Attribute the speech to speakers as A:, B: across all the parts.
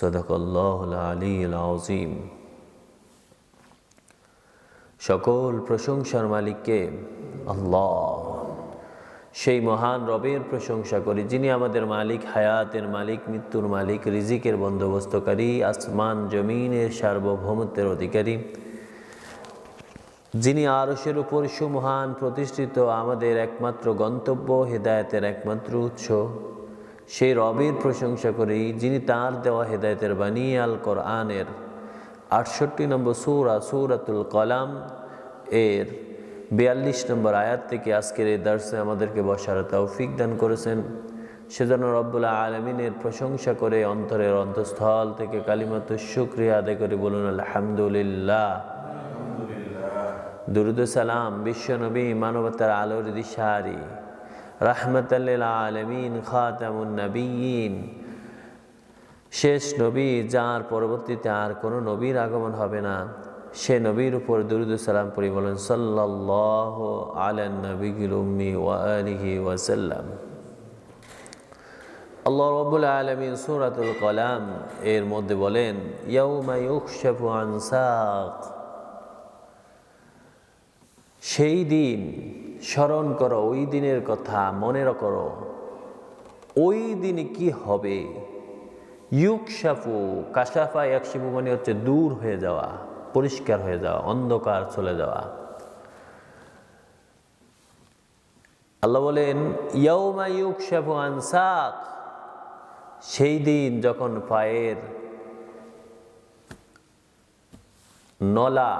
A: সদকল্লাহুল আজিম সকল প্রশংসার মালিককে আল্লাহ। সেই মহান রবের প্রশংসা করি, যিনি আমাদের মালিক, হায়াতের মালিক, মৃত্যুর মালিক, রিজিকের বন্দোবস্তকারী, আসমান জমিনের সার্বভৌমত্বের অধিকারী। যিনি আরশের উপর সুমহান প্রতিষ্ঠিত আমাদের একমাত্র গন্তব্য, হেদায়েতের একমাত্র উৎস। সেই রবের প্রশংসা করি যিনি তার দেওয়া হেদায়েতের বাণী আল কোরআনের আটষট্টি নম্বর সুরা, সুরাতুল কলাম এর বিয়াল্লিশ নম্বর আয়াত থেকে আজকের এই দার্সে আমাদেরকে বসার তৌফিক দান করেছেন। সেজন্য রব্বুল্লাহ আলমিনের প্রশংসা করে অন্তরের অন্তঃস্থল থেকে কালিমাত শুক্রিয়া আদায় করে বলুন, আলহামদুলিল্লাহ। দুরুদ সালাম বিশ্বনবী মানবতার আলোর দিশারি। রাহমতাল্লিল আলমিন, খাতামুন নবীন। শেষ নবী যার পরবর্তীতে আর কোনো নবীর আগমন হবে না। সে নবীর উপর দুরুদ সালাম পড়ি বলেন সাল্লাহ ওয়ালিহি ওয়াসাল্লাম আল্লাহ রবুল আলমিন সুরাতুল কলাম এর মধ্যে বলেন সেই দিন স্মরণ করো, ওই দিনের কথা মনে করো। ওই দিনে কি হবে? ইউকশাফু, কাশাফা একশিবু মানে হচ্ছে দূর হয়ে যাওয়া, পরিষ্কার হয়ে যাওয়া, অন্ধকার চলে যাওয়া। আল্লাহ বলেন ইয়ৌমা ইউকশাফু আনসাক সেই দিন যখন পায়ের নলা,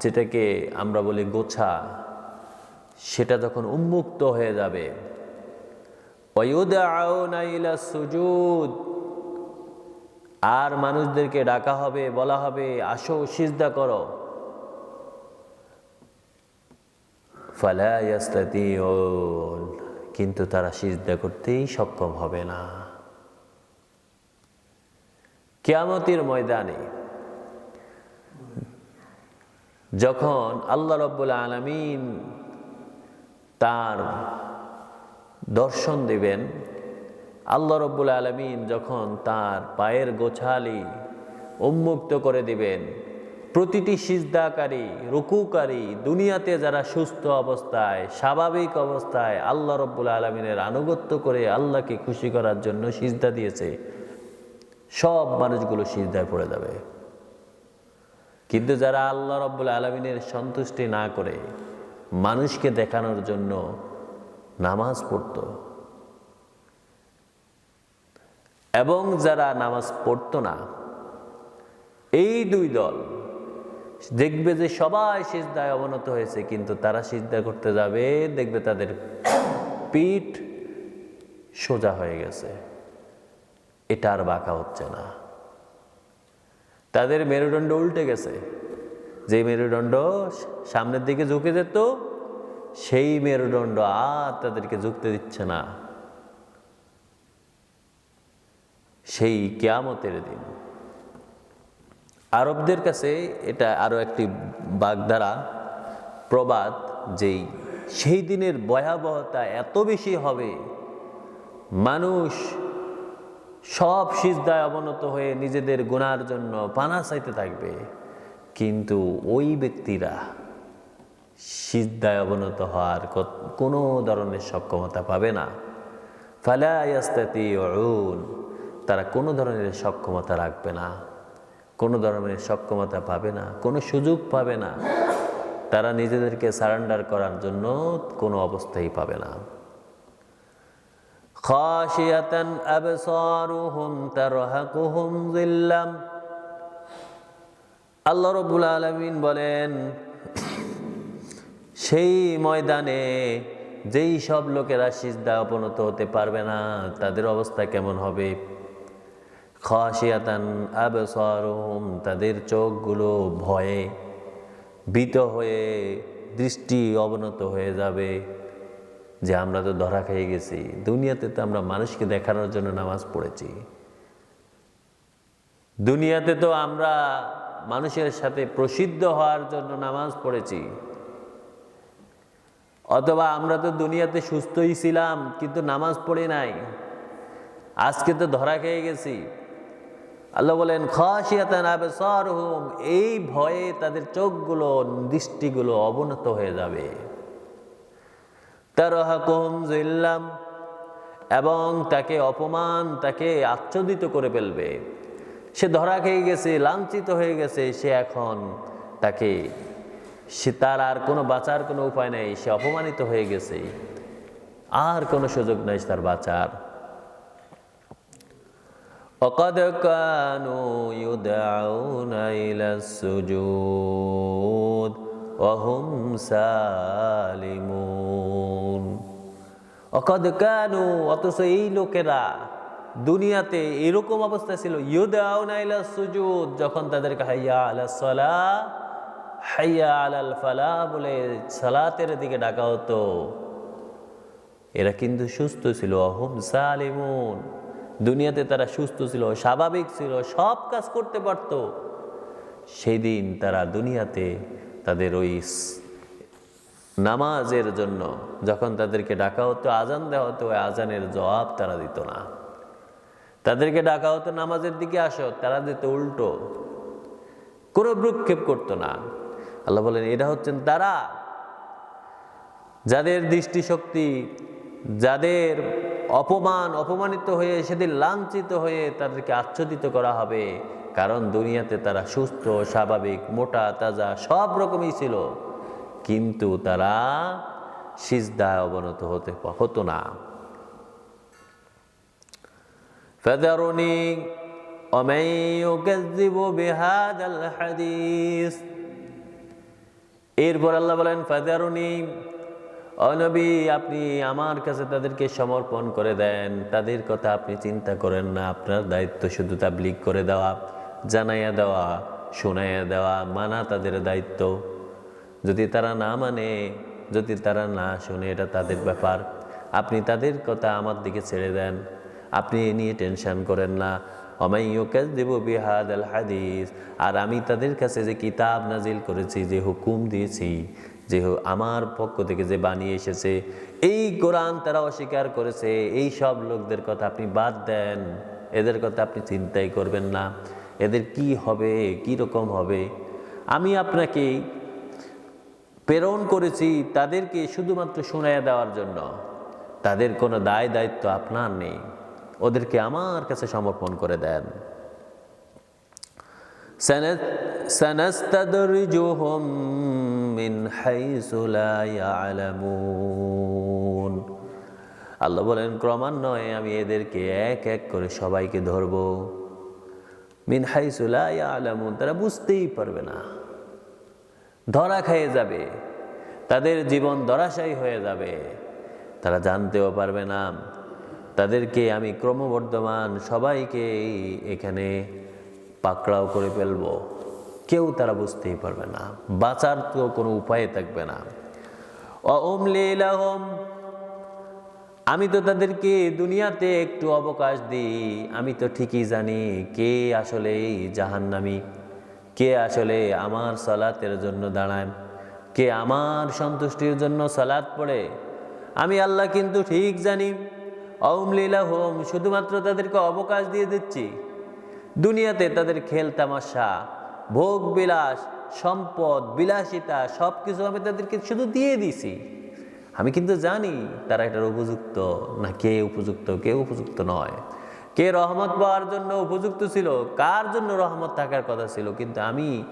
A: যেটাকে আমরা বলি গোছা সেটা যখন উন্মুক্ত হয়ে যাবে। সুজুদ। আর মানুষদেরকে ডাকা হবে, বলা হবে, আসো, সিজদা করো। কিন্তু তারা সিজদা করতেই সক্ষম হবে না। কেয়ামতির ময়দানে যখন আল্লাহ রব্বুল আলমিন তার দর্শন দিবেন। আল্লাহ রব্বুল আলমিন যখন তার পায়ের গোছালি উন্মুক্ত করে দিবেন, প্রতিটি সিজদাকারী, রুকুকারী, দুনিয়াতে যারা সুস্থ অবস্থায়, স্বাভাবিক অবস্থায় আল্লাহ রব্বুল আলমিনের আনুগত্য করে আল্লাহকে খুশি করার জন্য সিজদা দিয়েছে, সব মানুষগুলো সিজদায় পড়ে যাবে। কিন্তু যারা আল্লাহ রব্বুল আলমিনের সন্তুষ্টি না করে মানুষকে দেখানোর জন্য নামাজ পড়ত। এবং যারা নামাজ পড়ত না, এই দুই দল দেখবে যে সবাই সিজদায় অবনত হয়েছে, কিন্তু তারা সিজদা করতে যাবে, দেখবে তাদের পিঠ সোজা হয়ে গেছে। এটা আর বাঁকা হচ্ছে না। তাদের মেরুদণ্ড উল্টে গেছে। যে মেরুদণ্ড সামনের দিকে ঝুঁকে যেত, সেই মেরুদণ্ড আর তাদেরকে ঝুঁকতে দিচ্ছে না। সেই কেয়ামতের দিন। আরবদের কাছে এটা আরও একটি বাগধারা, প্রবাদ যেই সেই দিনের ভয়াবহতা এত বেশি হবে, মানুষ সব সিজদায় অবনত হয়ে নিজেদের গুনার জন্য পানা চাইতে থাকবে। কিন্তু ওই ব্যক্তিরা সিদ্ধায় অবনত হওয়ার কোনো ধরনের সক্ষমতা পাবে না। ফালায়াস্তাতি অরুণ তারা কোনো ধরনের সক্ষমতা রাখবে না। কোনো ধরনের সক্ষমতা পাবে না, কোনো সুযোগ পাবে না। তারা নিজেদেরকে সারেন্ডার করার জন্য কোনো অবস্থাই পাবে না। খাশিয়াতান আবসারুহুম, তারহাকুহুম জিল্লাম। আল্লাহ রবুল আলমিন বলেন, সেই ময়দানে যেই সব লোকেরা সিজদা অপনত হতে পারবে না, তাদের অবস্থা কেমন হবে? খাসিয়াতান আবসারুহুম, তাদের চোখগুলো ভয়ে ভীত হয়ে দৃষ্টি অবনত হয়ে যাবে। যে আমরা তো ধরা খেয়ে গেছি, দুনিয়াতে তো আমরা মানুষকে দেখানোর জন্য নামাজ পড়েছি। দুনিয়াতে তো আমরা মানুষের সাথে প্রসিদ্ধ হওয়ার জন্য নামাজ পড়েছি। অথবা আমরা তো দুনিয়াতে সুস্থই ছিলাম, কিন্তু নামাজ পড়ি নাই। আজকে তো ধরা খেয়ে গেছি। আল্লাহ বলেন আবসারহুম, এই ভয়ে তাদের চোখগুলো, দৃষ্টিগুলো অবনত হয়ে যাবে। জিল্লাম, এবং তাকে অপমান, তাকে আচ্ছাদিত করে ফেলবে। সে ধরা খেয়ে গেছে লাঞ্ছিত হয়ে গেছে সে এখন তাকে সে তার আর কোনো বাঁচার কোনো উপায় নেই সে অপমানিত হয়ে গেছে আর কোনো সুযোগ নেই তার বাঁচার وقد كانوا يدعون إلى السجود وهم سالمون وقد كانوا অথচ এই লোকেরা দুনিয়াতে এরকম অবস্থা ছিল ইউদাউনা ইলা সুজুদ যখন তাদেরকে হাইয়া আলা সলা, হাইয়া আলাল ফালা বলে সালাতের দিকে ডাকা হতো। এরা কিন্তু সুস্থ ছিল অহম সালিমুন। দুনিয়াতে তারা সুস্থ ছিল, স্বাভাবিক ছিল, সব কাজ করতে পারত। সেই দিন তারা দুনিয়াতে তাদের ওই নামাজের জন্য যখন তাদেরকে ডাকা হতো, আজান দেওয়া হতো, ওই আজানের জবাব তারা দিত না। তাদেরকে ডাকা হতো নামাজের দিকে আসো তারা দিত উল্টো। কোনো ভ্রুক্ষেপ করতো না। আল্লাহ বলেন, এরা হচ্ছেন তারা। যাদের দৃষ্টিশক্তি, যাদের অপমান, অপমানিত হয়ে সেদিন লাঞ্ছিত হয়ে তাদেরকে আচ্ছাদিত করা হবে, কারণ দুনিয়াতে তারা সুস্থ, স্বাভাবিক, মোটা, তাজা, সব রকমই ছিল। কিন্তু তারা সিজদায় অবনত হতে, হতো না। فذرني ومن يكذب بهذا الحديث এরপর আল্লাহ বলেন ফাদারুনি অনবী আপনি আমার কাছে তাদেরকে সমর্পণ করে দেন তাদের কথা আপনি চিন্তা করেন না আপনার দায়িত্ব শুধু তাবলিগ করে দেওয়া জানাইয়া দেওয়া শোনাইয়া দেওয়া মানা তাদের দায়িত্ব যদি তারা না মানে যদি তারা না শুনে এটা তাদের ব্যাপার আপনি তাদের কথা আমার দিকে ছেড়ে দেন আপনি এ নিয়ে টেনশন করেন না। অমাইয়কাজ দেব বিহাদ আল হাদিস। আর আমি তাদের কাছে যে কিতাব নাজিল করেছি, যে হুকুম দিয়েছি, যে আমার পক্ষ থেকে যে বানিয়ে এসেছে, এই কোরআন তারা অস্বীকার করেছে, এই সব লোকদের কথা আপনি বাদ দেন। এদের কথা আপনি চিন্তাই করবেন না। এদের কি হবে, কি রকম হবে? আমি আপনাকে প্রেরণ করেছি তাদেরকে শুধুমাত্র শুনাইয়া দেওয়ার জন্য। তাদের কোনো দায় দায়িত্ব আপনার নেই। ওদেরকে আমার কাছে সমর্পণ করে দেন سنت- سنستدرجهم من حيث لا يعلمون আল্লাহ বলেন ক্রমান্বয়ে আমি এদেরকে এক এক করে সবাইকে ধরব মিন হাইসুলা আলামুন তারা বুঝতেই পারবে না ধরা খেয়ে যাবে তাদের জীবন ধরাশায়ী হয়ে যাবে তারা জানতেও পারবে না তাদেরকে আমি ক্রমবর্ধমান সবাইকে এখানে পাকড়াও করে ফেলব। কেউ তারা বুঝতেই পারবে না, বাঁচার তো কোনো উপায় থাকবে না। আমি তো তাদেরকে দুনিয়াতে একটু অবকাশ দিই, আমি তো ঠিকই জানি কে আসলে জাহান্নামি, কে আসলে আমার সালাতের জন্য দাঁড়ায়, কে আমার সন্তুষ্টির জন্য সালাত পড়ে, আমি আল্লাহ কিন্তু ঠিক জানি। অমলীলা হোম শুধুমাত্র তাদেরকে অবকাশ দিয়ে দিচ্ছি। দুনিয়াতে তাদের খেল তামাশা, ভোগ বিলাস, সম্পদ, বিলাসিতা সব কিছু আমি তাদেরকে শুধু দিয়ে দিছি। আমি কিন্তু জানি তারা এটার উপযুক্ত না কে উপযুক্ত কে উপযুক্ত নয়। কে রহমত পাওয়ার জন্য উপযুক্ত ছিল, কার জন্য রহমত থাকার কথা ছিল, কিন্তু আমি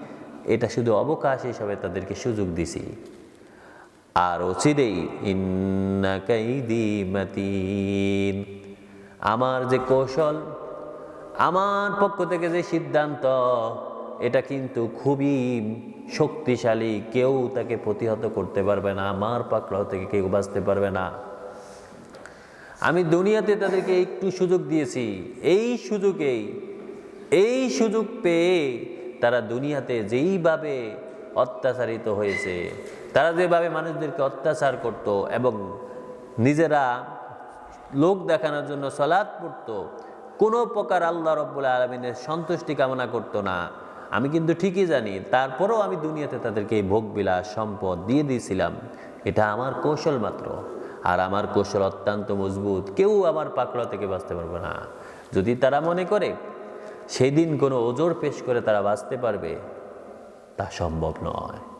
A: এটা শুধু অবকাশ হিসাবে তাদেরকে সুযোগ দিছি। আর অচিরেই ইন্না কাইদি মাতিন। আমার যে কৌশল, আমার পক্ষ থেকে যে সিদ্ধান্ত, এটা কিন্তু খুবই শক্তিশালী। কেউ তাকে প্রতিহত করতে পারবে না আমার পাকড়াও থেকে কেউ বাঁচতে পারবে না। আমি দুনিয়াতে তাদেরকে একটু সুযোগ দিয়েছি। এই সুযোগেই এই সুযোগ পেয়ে তারা দুনিয়াতে যেইভাবে অত্যাচারিত হয়েছে তারা যেভাবে মানুষদেরকে অত্যাচার করত এবং নিজেরা লোক দেখানোর জন্য সলাদ পড়তো, কোনো প্রকার আল্লাহ রব্বুল আলমিনের সন্তুষ্টি কামনা করতো না। আমি কিন্তু ঠিকই জানি, তারপরেও আমি দুনিয়াতে তাদেরকে এই ভোগবিলাস সম্পদ দিয়ে দিয়েছিলাম। এটা আমার কৌশল মাত্র। আর আমার কৌশল অত্যন্ত মজবুত। কেউ আমার পাকড়া থেকে বাঁচতে পারবে না। যদি তারা মনে করে সেই দিন কোনো ওজোর পেশ করে তারা বাঁচতে পারবে, তা সম্ভব নয়।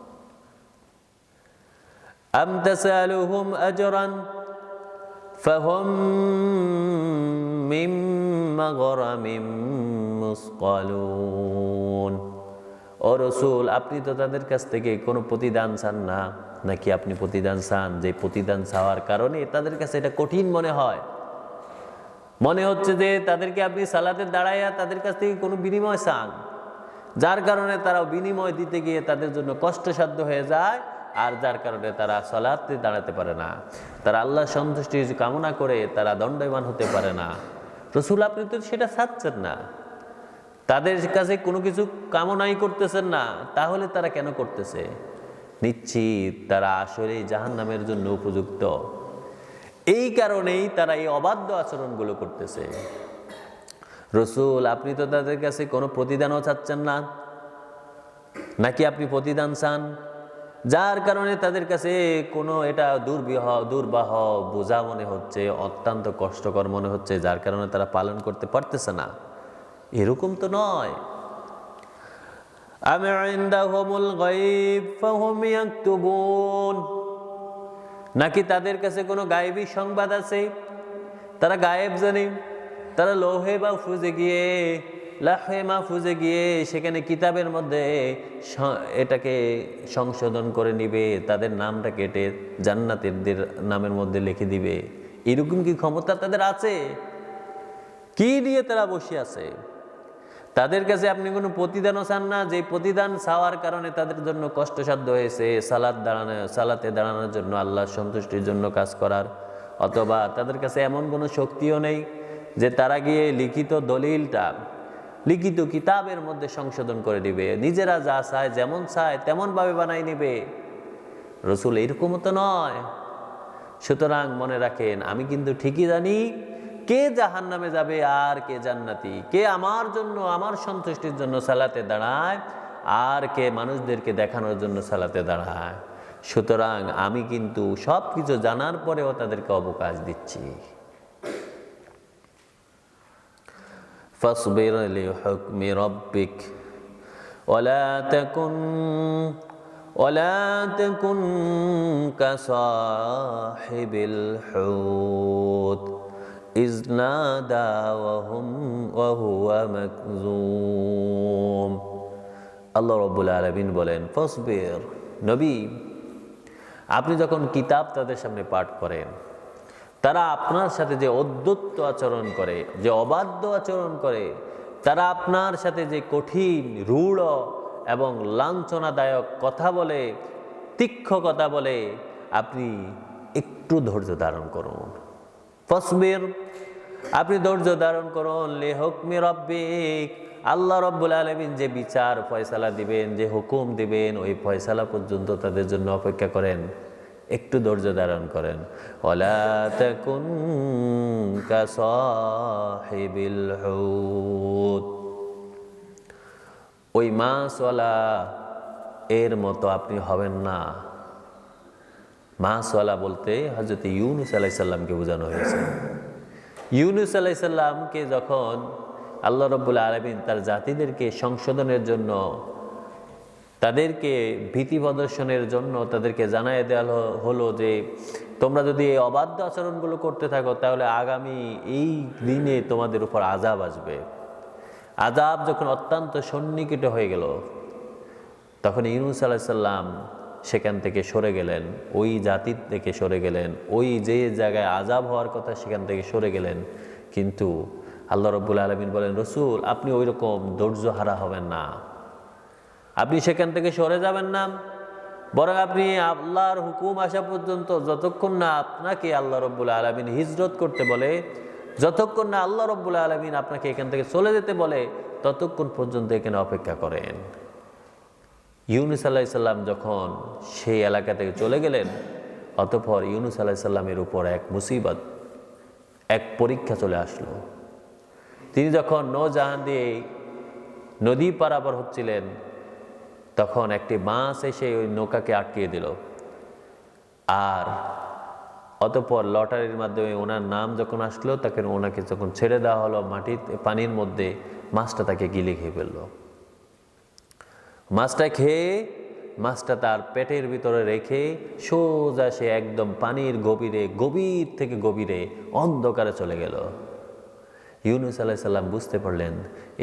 A: أم تسألهم أجرا فهم من مغرم مثقلون ও রসুল আপনি তো তাদের কাছ থেকে কোনো প্রতিদান চান না নাকি আপনি প্রতিদান চান যে প্রতিদান চাওয়ার কারণে তাদের কাছে এটা কঠিন মনে হয় মনে হচ্ছে যে তাদেরকে আপনি সালাতে দাঁড়াইয়া তাদের কাছ থেকে কোনো বিনিময় চান যার কারণে তারা বিনিময় দিতে গিয়ে তাদের জন্য কষ্টসাধ্য হয়ে যায় আর যার কারণে তারা সলাতে দাঁড়াতে পারে না। তারা আল্লাহ সন্তুষ্টি কামনা করে তারা দণ্ডবান হতে পারে না। রসুল আপনি তো সেটা চাচ্ছেন না। তাদের কাছে কোনো কিছু কামনাই করতেছেন না, তাহলে তারা কেন করতেছে? নিশ্চিত তারা আসলেই জাহান নামের জন্য উপযুক্ত। এই কারণেই তারা এই অবাধ্য আচরণগুলো করতেছে। রসুল, আপনি তো তাদের কাছে কোনো প্রতিদানও চাচ্ছেন না। নাকি আপনি প্রতিদান চান? যার কারণে তাদের কাছে কোনো এটা দুর্বিহ, দুর্বাহ বোঝা মনে হচ্ছে, অত্যন্ত কষ্টকর মনে হচ্ছে, যার কারণে তারা পালন করতে পারতেছে না। এরকম তো নয়। আমি নাকি তাদের কাছে কোনো গায়েবী সংবাদ আছে? তারা গায়েব জানে, তারা লোহে বা ফুজে গিয়ে লাহে মাহফুজে গিয়ে সেখানে কিতাবের মধ্যে এটাকে সংশোধন করে নিবে, তাদের নামটা কেটে জান্নাতেরদের নামের মধ্যে লিখে দিবে। এরকম কি ক্ষমতা তাদের আছে? কি নিয়ে তারা বসে আছে? তাদের কাছে আপনি কোনো প্রতিদানও চান না, যে প্রতিদান চাওয়ার কারণে তাদের জন্য কষ্টসাধ্য হয়েছে সালাদ দাঁড়ানো, সালাতে দাঁড়ানোর জন্য আল্লাহ সন্তুষ্টির জন্য কাজ করার। অথবা তাদের কাছে এমন কোনো শক্তিও নেই যে তারা গিয়ে লিখিত দলিলটা লিখিত কিতাবের মধ্যে সংশোধন করে দিবে। নিজেরা যা চায়, যেমন চায়, তেমনভাবে বানাই নিবে। রসুল এরকমও তো নয়। সুতরাং মনে রাখেন, আমি কিন্তু ঠিকই জানি, কে জাহান নামে যাবে আর কে জান্নাতি? কে আমার জন্য, আমার সন্তুষ্টির জন্য সালাতে দাঁড়ায়, আর কে মানুষদেরকে দেখানোর জন্য সালাতে দাঁড়ায়? সুতরাং আমি কিন্তু সব কিছু জানার পরেও তাদেরকে অবকাশ দিচ্ছি। فاصبر لحكم ربك ولا تكن ولا تكن كصاحب الحوت إذ نادى وهم وهو مكذوم আল্লাহ রব্বুল আলমিন বলেন ফসবের নবী আপনি যখন কিতাব তাদের সামনে পাঠ করেন তারা আপনার সাথে যে অদ্যত্ত আচরণ করে, যে অবাধ্য আচরণ করে, তারা আপনার সাথে যে কঠিন, রূঢ় এবং লাঞ্ছনাদায়ক কথা বলে তীক্ষ কথা বলে, আপনি একটু ধৈর্য ধারণ করুন। ফসবির, আপনি ধৈর্য ধারণ করুন, লে হুকমি রব্বিক। আল্লাহ রব্বুল আলমিন যে বিচার, ফয়সালা দিবেন, যে হুকুম দিবেন, ওই ফয়সালা পর্যন্ত তাদের জন্য অপেক্ষা করেন। একটু ধৈর্য ধারণ করেন। ওই মাছওয়ালা এর মতো আপনি হবেন না। মাছওয়ালা বলতে হজরত ইউনুস আলাইসাল্লামকে বোঝানো হয়েছে। ইউনুস আলাইসাল্লামকে যখন আল্লাহ রব্বুল আলমিন তার জাতিদেরকে সংশোধনের জন্য তাদেরকে ভীতি প্রদর্শনের জন্য তাদেরকে জানাই দেওয়া হলো- যে, তোমরা যদি এই অবাধ্য আচরণগুলো করতে থাকো, তাহলে আগামী এই দিনে তোমাদের উপর আজাব আসবে। আজাব যখন অত্যন্ত সন্নিকট হয়ে গেল, তখন ইউনুস আলাইসাল্লাম সেখান থেকে সরে গেলেন, ওই জাতির থেকে সরে গেলেন, ওই যে জায়গায় আজাব হওয়ার কথা সেখান থেকে সরে গেলেন। কিন্তু আল্লাহ রব্বুল আলমিন বলেন, রসুল, আপনি ওই রকম ধৈর্য হারা হবেন না। আপনি সেখান থেকে সরে যাবেন না। বরং আপনি আল্লাহর হুকুম আসা পর্যন্ত যতক্ষণ না আপনাকে আল্লাহ রব্বুল আলমিন হিজরত করতে বলে, যতক্ষণ না আল্লাহ রব্বুল আলমিন আপনাকে এখান থেকে চলে যেতে বলে, ততক্ষণ পর্যন্ত এখানে অপেক্ষা করেন। ইউনুস আলাহিসাল্লাম যখন সেই এলাকা থেকে চলে গেলেন, অতঃপর ইউনুস আলাহিসাল্লামের উপর এক মুসিবত, এক পরীক্ষা চলে আসলো। তিনি যখন নৌজাহান দিয়ে নদী পারাপার হচ্ছিলেন তখন একটি মাছ এসে ওই নৌকাকে আটকিয়ে দিল। আর অতঃপর লটারির মাধ্যমে ওনার নাম যখন আসলো তখন ওনাকে যখন ছেড়ে দেওয়া হলো মাটির, পানির মধ্যে, মাছটা তাকে গিলে খেয়ে ফেলল। মাছটা খেয়ে, মাছটা তার পেটের ভিতরে রেখে সোজা সে একদম পানির গভীরে, গভীর থেকে গভীরে, অন্ধকারে চলে গেল। ইউনুস আলাহ সাল্লাম বুঝতে পারলেন,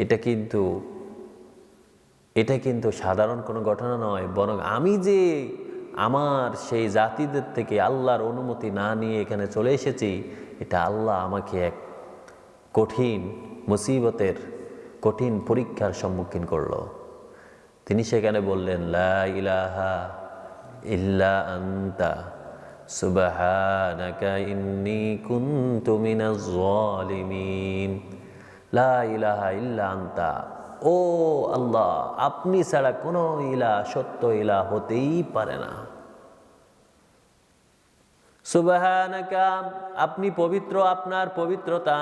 A: এটা কিন্তু এটা কিন্তু সাধারণ কোনো ঘটনা নয়, বরং আমি যে আমার সেই জাতিদের থেকে আল্লাহর অনুমতি না নিয়ে এখানে চলে এসেছি, এটা আল্লাহ আমাকে এক কঠিন মুসিবতের কঠিন পরীক্ষার সম্মুখীন করল। তিনি সেখানে বললেন, লা ইলাহা ইল্লা আন্তা, সুবহানাকা ইন্নী লা ইলাহা ইল্লা আন্তা। ও আল্লাহ, আপনি ছাড়া কোনো ইলা, সত্য ইলা হতেই পারে না। সুবহানাকা, আপনি পবিত্র আপনার পবিত্রতা।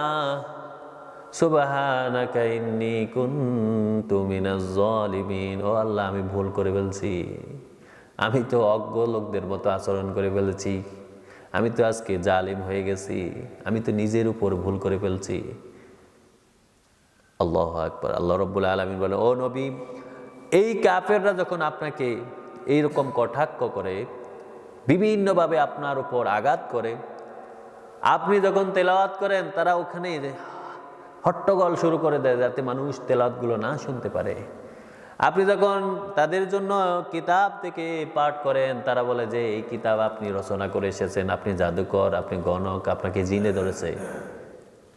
A: সুবহানাকা, ইন্নী কুনতু মিনাজ জালিমিন। ও আল্লাহ, আমি ভুল করে ফেলছি। আমি তো অজ্ঞ লোকদের মতো আচরণ করে ফেলেছি। আমি তো আজকে জালিম হয়ে গেছি। আমি তো নিজের উপর ভুল করে ফেলছি। আল্লাহ আকবর। আল্লাহ রব্বুল আলমিন বলে, ও নবী, এই কাফেররা যখন আপনাকে এইরকম কটাক্ষ করে, বিভিন্নভাবে আপনার উপর আঘাত করে, আপনি যখন তেলাওয়াত করেন, তারা ওখানে হট্টগোল শুরু করে দেয়, যাতে মানুষ তেলাওয়াতগুলো না শুনতে পারে। আপনি যখন তাদের জন্য কিতাব থেকে পাঠ করেন, তারা বলে যে, এই কিতাব আপনি রচনা করে এসেছেন, আপনি জাদুকর, আপনি গণক, আপনাকে জিনে ধরেছে।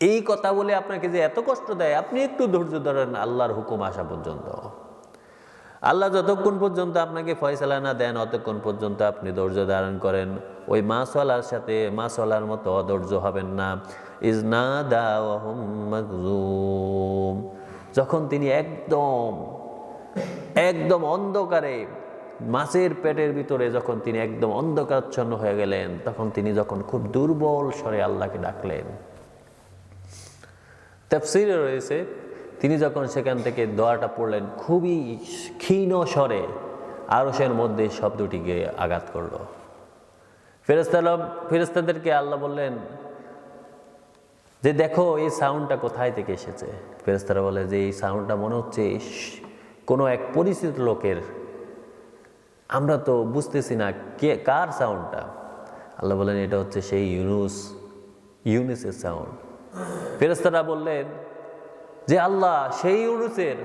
A: এই কথা বলে আপনাকে যে এত কষ্ট দেয়, আপনি একটু ধৈর্য ধরেন, আল্লাহর হুকুম আসা পর্যন্ত। আল্লাহ যতক্ষণ পর্যন্ত আপনাকে ফয়সালা না দেন, অতক্ষণ পর্যন্ত আপনি ধৈর্য ধারণ করেন। ওই মাসওয়ালার সাথে, মাসওয়ালার মতো অধৈর্য হবেন না। ইজনা দাউম যখন তিনি একদম একদম অন্ধকারে, মাছের পেটের ভিতরে যখন তিনি একদম অন্ধকারচ্ছন্ন হয়ে গেলেন, তখন তিনি যখন খুব দুর্বল স্বরে আল্লাহকে ডাকলেন তাফসিরে রয়েছে, তিনি যখন সেখান থেকে দোয়াটা পড়লেন, খুবই ক্ষীণ স্বরে আরসের মধ্যে শব্দটিকে আঘাত করল। ফেরেস্তারা ফেরেস্তাদেরকে আল্লাহ বললেন, যে দেখো, এই সাউন্ডটা কোথায় থেকে এসেছে? ফেরেস্তারা বলে যে এই সাউন্ডটা মনে হচ্ছে কোনো এক পরিচিত লোকের। আমরা তো বুঝতেছি না কে, কার সাউন্ডটা। আল্লাহ বলেন এটা হচ্ছে সেই ইউনুস, ইউনুসের সাউন্ড। ফেরেস্তারা বললেন, যে আল্লাহ সেই ইউনুসের,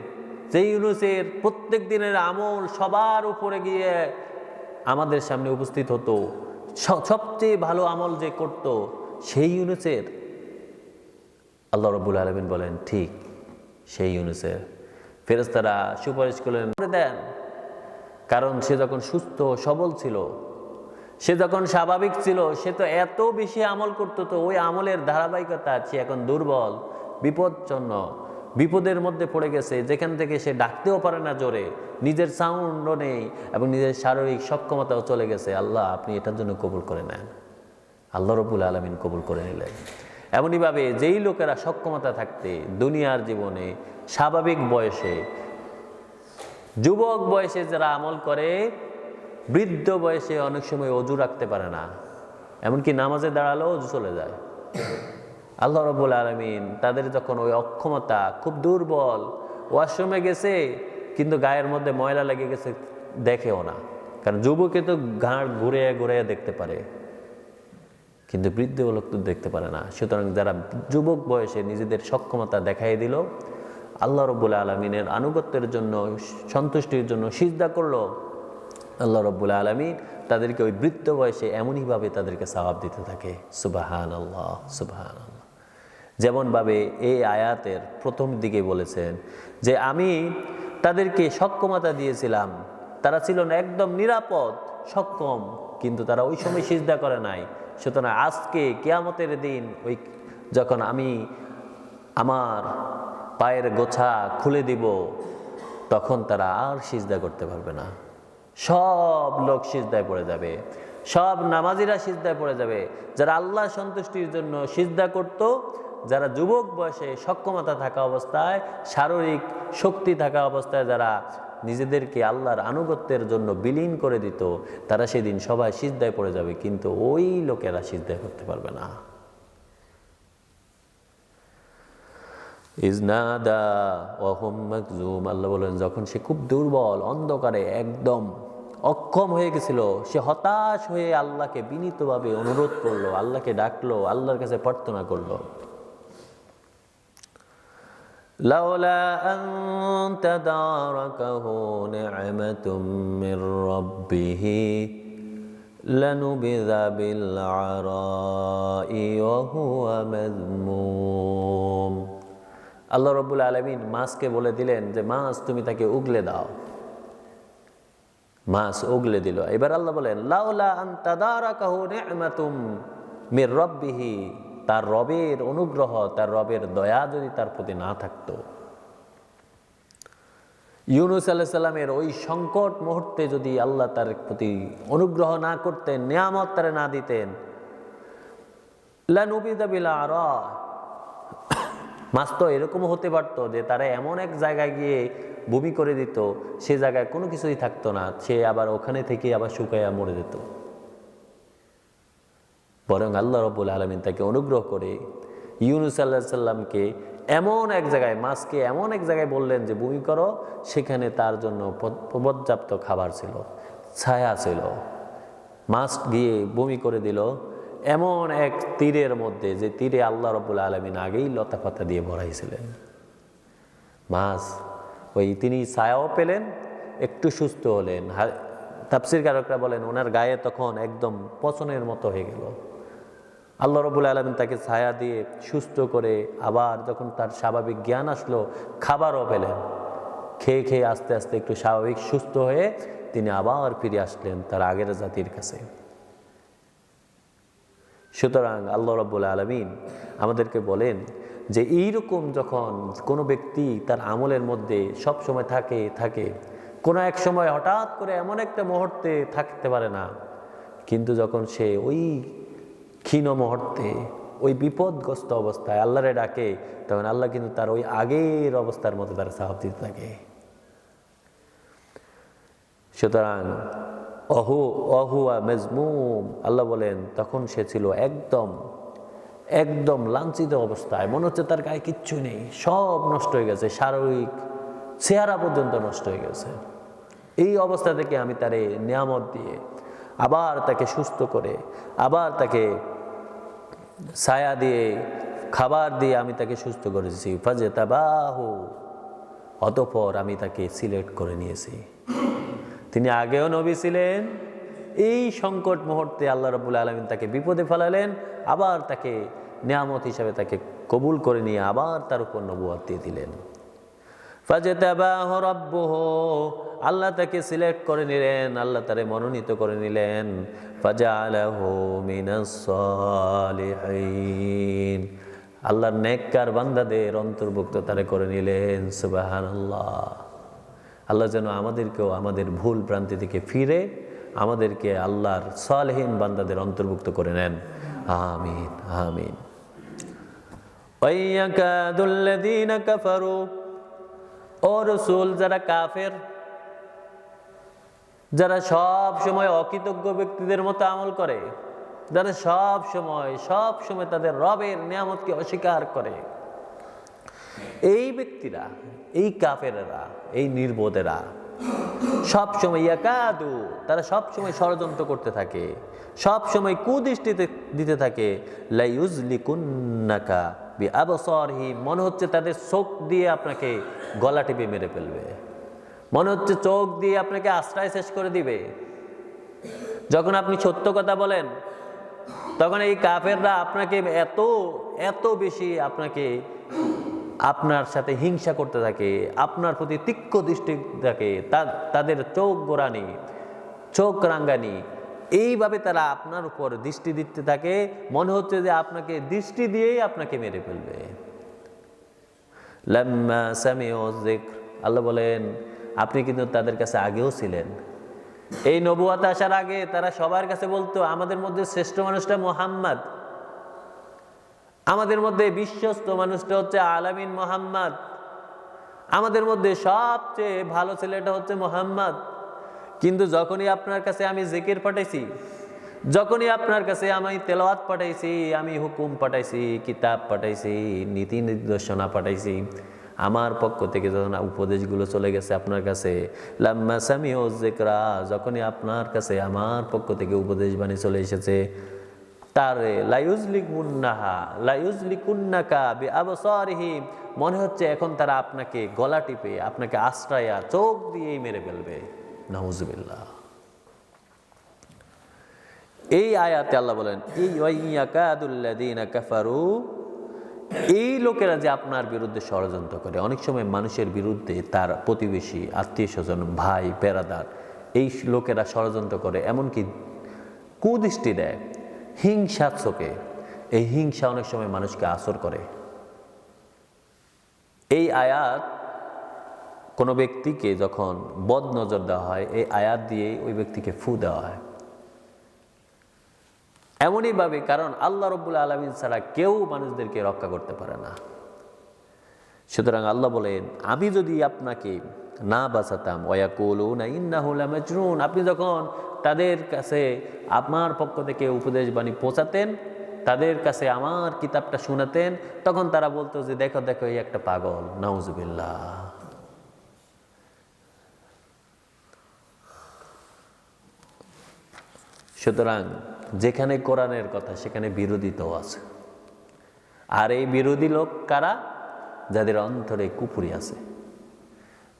A: যে ইউনুসের প্রত্যেক দিনের আমল সবার উপরে গিয়ে আমাদের সামনে উপস্থিত হতো সবচেয়ে ভালো আমল যে করত সেই ইউনুসের? আল্লাহ রব্বুল আলমিন বলেন, ঠিক, সেই ইউনুসের। ফেরেস্তারা সুপারিশ করলেন, করে দেন। কারণ সে যখন সুস্থ সবল ছিল সে যখন স্বাভাবিক ছিল, সে তো এত বেশি আমল করতো, তো ওই আমলের ধারাবাহিকতা সে এখন দুর্বল বিপদজন্য বিপদের মধ্যে পড়ে গেছে, যেখান থেকে সে ডাকতেও পারে না জোরে, নিজের সাউন্ডও নেই এবং নিজের শারীরিক সক্ষমতাও চলে গেছে। আল্লাহ, আপনি এটার জন্য কবুল করে নেন। আল্লাহ রবুল আলমিন কবুল করে নিলেন। এমনইভাবে যেই লোকেরা সক্ষমতা থাকতে, দুনিয়ার জীবনে, স্বাভাবিক বয়সে, যুবক বয়সে যারা আমল করে বৃদ্ধ বয়সে অনেক সময় অজু রাখতে পারে না, এমনকি নামাজে দাঁড়ালেও অজু চলে যায়। আল্লাহ রবুল আলমিন তাদের যখন ওই অক্ষমতা খুব দুর্বল, ওয়াশরুমে গেছে, কিন্তু গায়ের মধ্যে ময়লা লেগে গেছে, দেখেও না। কারণ যুবকে তো ঘাড় ঘুরে ঘুরে দেখতে পারে। কিন্তু বৃদ্ধ লোক তো দেখতে পারে না। সুতরাং যারা যুবক বয়সে নিজেদের সক্ষমতা দেখাই দিল, আল্লাহ রব্বুল আলমিনের আনুগত্যের জন্য, সন্তুষ্টির জন্য সিজদা করল আল্লাহ রব্বুল আলমিন তাদেরকে ওই বৃত্ত বয়সে এমনইভাবে তাদেরকে সওয়াব দিতে থাকে। সুবাহান আল্লাহ সুবাহান আল্লাহ যেমনভাবে এই আয়াতের প্রথম দিকে বলেছেন যে, আমি তাদেরকে সক্ষমতা দিয়েছিলাম। তারা ছিল না একদম নিরাপদ, সক্ষম, কিন্তু তারা ওই সময় সিজদা করে নাই। সুতরাং আজকে কেয়ামতের দিন ওই যখন আমি আমার পায়ের গোছা খুলে দিব, তখন তারা আর সিজদা করতে পারবে না। সব লোক সিজদায় পড়ে যাবে। সব নামাজিরা সিজদায় পড়ে যাবে। যারা আল্লাহ সন্তুষ্টির জন্য সিজদা করত, যারা যুবক বয়সে সক্ষমতা থাকা অবস্থায়, শারীরিক শক্তি থাকা অবস্থায় যারা নিজেদেরকে আল্লাহর আনুগত্যের জন্য বিলীন করে দিত, তারা সেদিন সবাই সিজদায় পড়ে যাবে। কিন্তু ওই লোকেরা সিজদায় করতে পারবে না। ইজনাদা ওহম মাকজুম আল্লাহ বলেন যখন সে খুব দুর্বল অন্ধকারে একদম অক্ষম হয়ে গেছিল সে হতাশ হয়ে আল্লাহকে বিনীতভাবে অনুরোধ করলো আল্লাহকে ডাকলো আল্লাহর কাছে প্রার্থনা করলো لولا أن تداركه نعمة من ربه لنبذ بالعراء وهو مذموم আল্লাহ রব্বুল আলমিন মাছকে বলে দিলেন যে, মাছ তুমি তাকে উগলে দাও। মাছ উগলে দিল। এবার আল্লাহ বলেন, লাউলা মির রব্বিহি। তার রবের অনুগ্রহ, তার রবের দয়া যদি তার প্রতি না থাকতো। ইউনুস আল্লাহ সাল্লামের ওই সংকট মুহূর্তে যদি আল্লাহ তার প্রতি অনুগ্রহ না করতেন, নিয়ামত তারে না দিতেন লানুবিদাবিলা আর মাছ তো এরকম হতে পারতো যে তারা এমন এক জায়গায় গিয়ে বমি করে দিত, সে জায়গায় কোনো কিছুই থাকতো না, সে আবার ওখানে থেকে আবার শুকাইয়া মরে যেত। বরং আল্লাহ রব্বুল আলমিন তাকে অনুগ্রহ করে ইউনুস আল্লাহ সাল্লামকে এমন এক জায়গায়, মাছকে এমন এক জায়গায় বললেন যে, বমি করো, সেখানে তার জন্য পর্যাপ্ত খাবার ছিল, ছায়া ছিল। মাছ গিয়ে বমি করে দিল এমন এক তীরের মধ্যে, যে তীরে আল্লাহ রব্বুল আলমিন আগেই লতা পাতা দিয়ে ভরাইছিলেন। মাছ ওই তিনি ছায়াও পেলেন, একটু সুস্থ হলেন। তাপসির কারকরা বলেন, ওনার গায়ে তখন একদম পচনের মতো হয়ে গেল। আল্লাহ রবুল আলমিন তাকে ছায়া দিয়ে সুস্থ করে আবার যখন তার স্বাভাবিক জ্ঞান আসলো, খাবারও পেলেন। খেয়ে খেয়ে আস্তে আস্তে একটু স্বাভাবিক সুস্থ হয়ে তিনি আবার ফিরে আসলেন তার আগের জাতির কাছে। সুতরাং আল্লাহ রব্বুল আলমিন আমাদেরকে বলেন যে এইরকম যখন কোনো ব্যক্তি তার আমলের মধ্যে সব সময় থাকে থাকে, কোনো এক সময় হঠাৎ করে এমন একটা মুহূর্তে থাকতে পারে না, কিন্তু যখন সে ওই ক্ষীণ মুহূর্তে, ওই বিপদগ্রস্ত অবস্থায় আল্লাহরে ডাকে, তখন আল্লাহ কিন্তু তার ওই আগের অবস্থার মতো তার সাহাব দিতে থাকে। সুতরাং অহু, অহুয়া মেজমুম। আল্লাহ বলেন, তখন সে ছিল একদম একদম লাঞ্ছিত অবস্থায়। মনে হচ্ছে তার গায়ে কিচ্ছু নেই, সব নষ্ট হয়ে গেছে, শারীরিক চেহারা পর্যন্ত নষ্ট হয়ে গেছে। এই অবস্থা থেকে আমি তারে নিয়ামত দিয়ে আবার তাকে সুস্থ করে, আবার তাকে ছায়া দিয়ে, খাবার দিয়ে আমি তাকে সুস্থ করেছি। ফাজে তাবাহু অতপর আমি তাকে সিলেক্ট করে নিয়েছি। তিনি আগেও নবী ছিলেন। এই সংকট মুহূর্তে আল্লাহ রবুল আলমিন তাকে বিপদে ফেলালেন, আবার তাকে নিয়ামত হিসাবে তাকে কবুল করে নিয়ে আবার তার উপর নবুয়াত দিয়ে দিলেন। আল্লাহ তাকে সিলেক্ট করে নিলেন, আল্লাহ তারে মনোনীত করে নিলেন। আল্লাহর নেককার বান্দাদের অন্তর্ভুক্ত তারে করে নিলেন, সুবহানাল্লাহ। আল্লাহ আল্লাহ যেন আমাদেরকেও আমাদের ভুল প্রান্তি থেকে ফিরে আমাদেরকে আল্লাহর সালহীন বান্দাদের অন্তর্ভুক্ত করে নেন। আমিন আমিন। যারা কাফের, যারা সব সময় অকৃতজ্ঞ ব্যক্তিদের মতো আমল করে, যারা সব সময় সব সময় তাদের রবের নিয়ামতকে অস্বীকার করে, এই ব্যক্তিরা এই কাফেরেরা, এই নির্বোধেরা সব সময় ইয়াকাদু, তারা সব সময় ষড়যন্ত্র করতে থাকে সব সময় কুদৃষ্টিতে দিতে থাকে, লাইউজলিকুন্নাকা বি মনে হচ্ছে তাদের চোখ দিয়ে আপনাকে গলা টিপে মেরে ফেলবে, মনে হচ্ছে চোখ দিয়ে আপনাকে আশ্রয় শেষ করে দিবে। যখন আপনি সত্য কথা বলেন, তখন এই কাফেররা আপনাকে এত এত বেশি আপনাকে আপনার সাথে হিংসা করতে থাকে, আপনার প্রতি তীক্ষ্ণ দৃষ্টি থাকে তাদের চোখ গোড়ানি, চোখ রাঙ্গানি, এইভাবে তারা আপনার উপর দৃষ্টি দিতে থাকে, মনে হচ্ছে যে আপনাকে দৃষ্টি দিয়েই আপনাকে মেরে ফেলবে। আল্লাহ বলেন, আপনি কিন্তু তাদের কাছে আগেও ছিলেন। এই নবুয়াত আসার আগে তারা সবার কাছে বলতো, আমাদের মধ্যে শ্রেষ্ঠ মানুষটা মোহাম্মদ। আমাদের মধ্যে বিশ্বস্ত মানুষটা হচ্ছে আলামিন মোহাম্মদ। আমাদের মধ্যে সবচেয়ে ভালো ছেলেটা হচ্ছে মোহাম্মদ। কিন্তু যখনই আপনার কাছে আমি জিকির পাঠাইছি, যখনই আপনার কাছে আমি তেলাওয়াত পাঠাইছি, আমি হুকুম পাঠাইছি, কিতাব পাঠাইছি, নীতি নির্দেশনা পাঠাইছি, আমার পক্ষ থেকে যখন উপদেশগুলো চলে গেছে আপনার কাছে, লাম্মা সামি ও জেকরা যখনই আপনার কাছে আমার পক্ষ থেকে উপদেশ বাণী চলে এসেছে তারে মনে হচ্ছে এখন তারা আপনাকে গলা টিপে, আপনাকে আশ্রয়া, চোখ দিয়েই মেরে ফেলবে। নাউজুবিল্লাহ। এই আয়াতে আল্লাহ বলেন কাফারু এই লোকেরা যে আপনার বিরুদ্ধে ষড়যন্ত্র করে, অনেক সময় মানুষের বিরুদ্ধে তার প্রতিবেশী আত্মীয় স্বজন ভাই, পেরাদার, এই লোকেরা ষড়যন্ত্র করে, এমনকি কুদৃষ্টি দেয়। হিংসা চোখে। এই হিংসা অনেক সময় মানুষকে আসর করে। এই আয়াত কোনো ব্যক্তিকে যখন বদ নজর দেওয়া হয়, এই আয়াত দিয়ে ওই ব্যক্তিকে ফু দেওয়া হয়। এমনইভাবে কারণ আল্লাহ রব্বুল আলমিন ছাড়া কেউ মানুষদেরকে রক্ষা করতে পারে না। সুতরাং আল্লাহ বলেন, আমি যদি আপনাকে না বাঁচাতাম ওয়াকুলু না ইন্নাহুলা মজরুন আপনি যখন তাদের কাছে আমার পক্ষ থেকে উপদেশ বাণী পৌঁছাতেন, তাদের কাছে আমার কিতাবটা শোনাতেন, তখন তারা বলতো যে, দেখো দেখো, এই একটা পাগল, নাউজুবিল্লাহ। সুতরাং যেখানে কোরআনের কথা, সেখানে বিরোধিতাও আছে। আর এই বিরোধী লোক কারা? যাদের অন্তরে কুপুরি আছে।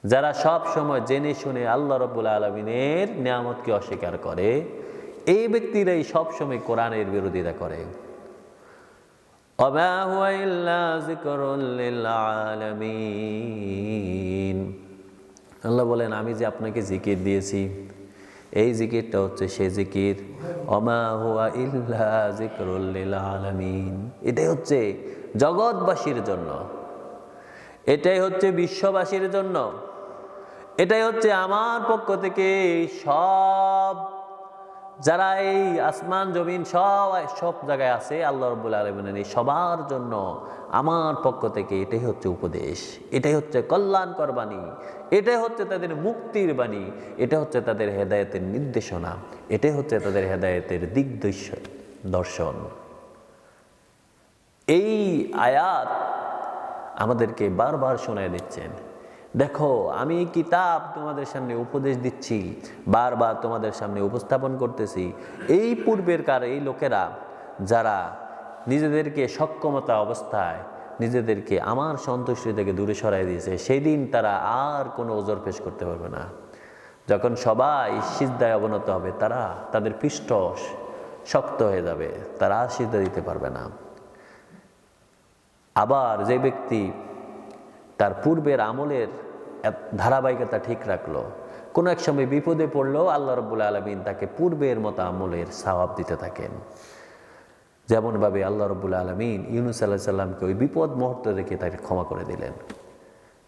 A: যারা সব সময় জেনে শুনে আল্লাহ রব্বুল আলমিনের নিয়ামতকে অস্বীকার করে, এই ব্যক্তিরাই সবসময় কোরআনের বিরোধিতা করে। আল্লাহ বলেন, আমি যে আপনাকে জিকির দিয়েছি, এই জিকিরটা হচ্ছে সে জিকির। অমা হুয়া ইল্লা জিকরুল্লিল আলমিন। এটাই হচ্ছে জগৎবাসীর জন্য। এটাই হচ্ছে বিশ্ববাসীর জন্য। এটাই হচ্ছে আমার পক্ষ থেকে সব, যারা এই আসমান, জমিন সব সব জায়গায় আছে, আল্লাহ রব্বুল আলমিনের এই সবার জন্য আমার পক্ষ থেকে এটাই হচ্ছে উপদেশ। এটাই হচ্ছে কল্যাণকর বাণী। এটাই হচ্ছে তাদের মুক্তির বাণী। এটা হচ্ছে তাদের হেদায়েতের নির্দেশনা। এটাই হচ্ছে তাদের হেদায়েতের দিক দর্শন। এই আয়াত আমাদেরকে বারবার শোনায় দিচ্ছেন। দেখো, আমি কিতাব তোমাদের সামনে উপদেশ দিচ্ছি, বারবার তোমাদের সামনে উপস্থাপন করতেছি। এই পূর্বের কার, এই লোকেরা যারা নিজেদেরকে সক্ষমতা অবস্থায়, নিজেদেরকে আমার সন্তুষ্টি থেকে দূরে সরাই দিয়েছে সেই দিন তারা আর কোনো ওজর পেশ করতে পারবে না। যখন সবাই সিদ্ধায় অবনত হবে, তারা তাদের পৃষ্ঠ শক্ত হয়ে যাবে, তারা আর সিদ্ধা দিতে পারবে না। আবার যে ব্যক্তি তার পূর্বের আমলের ধারাবাহিকতা ঠিক রাখল। কোনো এক সময় বিপদে পড়লেও আল্লাহ রব্বুল আলমিন তাকে পূর্বের মতো আমলের সওয়াব দিতে থাকেন। যেমনভাবে আল্লাহ রব্বুল আলমিন ইউনুস আল্লাহ সাল্লামকে ওই বিপদ মুহূর্ত রেখে তাকে ক্ষমা করে দিলেন।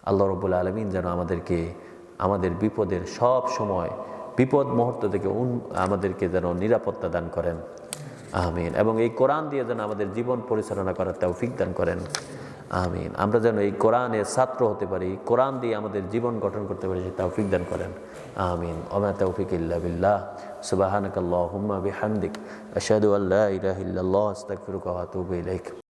A: আল্লাহ রব্বুল আলমিন যেন আমাদেরকে, আমাদের বিপদের সব সময় বিপদ মুহূর্ত থেকে উন- আমাদেরকে যেন নিরাপত্তা দান করেন। আমিন। এবং এই কোরআন দিয়ে যেন আমাদের জীবন পরিচালনা করার তৌফিক দান করেন। আমিন। আমরা যেন এই কোরআনের ছাত্র হতে পারি কোরআন দিয়ে আমাদের জীবন গঠন করতে পারি, সেই তৌফিক দান করেন। আমিন। ওমা তৌফিক ইল্লা বিল্লাহ। সুবহানাকাল্লাহুম্মা বিহামদিক। আশহাদু আল্লাহ ইলাহা ইল্লাল্লাহ, আস্তাগফিরুকা ওয়া আতুবু ইলাইক।